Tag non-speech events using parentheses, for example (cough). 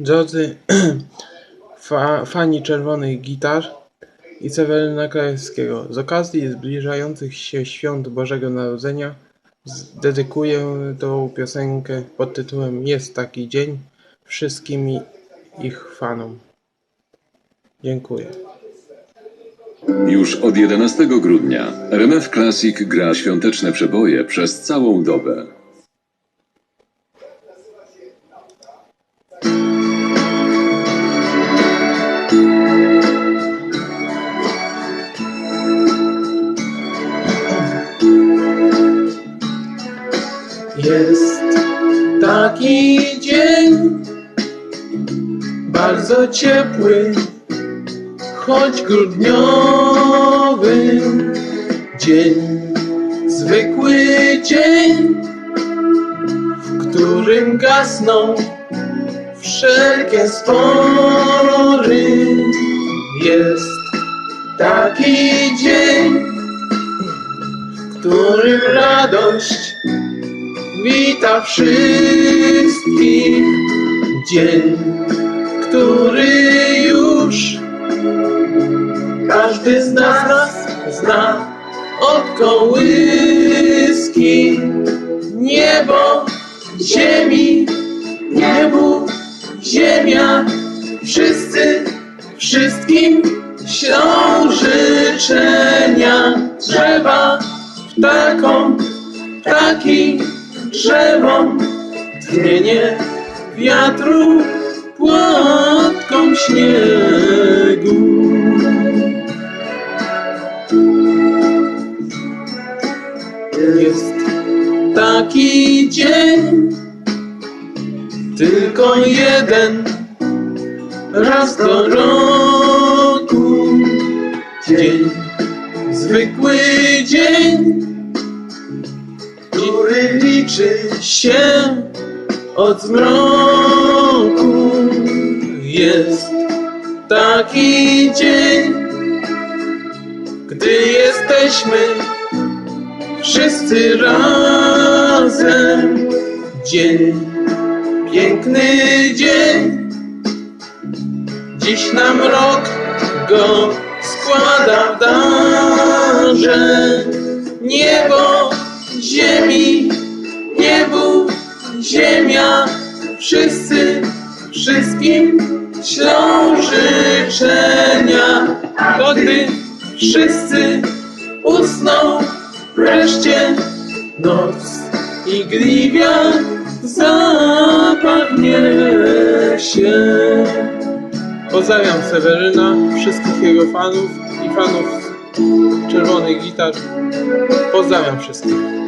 Drodzy (clears throat) fa fani czerwonych gitar i Seweryna Krajewskiego, z okazji zbliżających się świąt Bożego Narodzenia dedykuję tą piosenkę pod tytułem Jest taki dzień wszystkim ich fanom. Dziękuję. Już od 11 grudnia RMF Classic gra świąteczne przeboje przez całą dobę. Jest taki dzień, bardzo ciepły, choć grudniowy dzień, zwykły dzień, w którym gasną wszelkie spory. Jest taki dzień, w którym radość wita wszystkich. Dzień, który już każdy z nas zna od kołyski. Niebo, ziemi, niebu, ziemia, wszyscy, wszystkim ślą życzenia. Drzewa, ptakom, ptaki, drzewom, tchnienie wiatru, płatkom śniegu. Jest taki dzień, tylko jeden, raz do roku. Dzień, zwykły dzień, który liczy się od zmroku. Jest taki dzień, gdy jesteśmy wszyscy razem. Dzień, piękny dzień, dziś nam rok go składa w darze. Ziemi, niebu, ziemia, wszyscy, wszystkim ślą życzenia. To gdy wszyscy usną, wreszcie noc i gliwia zapadnie się. Pozdrawiam Seweryna, wszystkich jego fanów i fanów czerwonych gitar. Pozdrawiam wszystkich.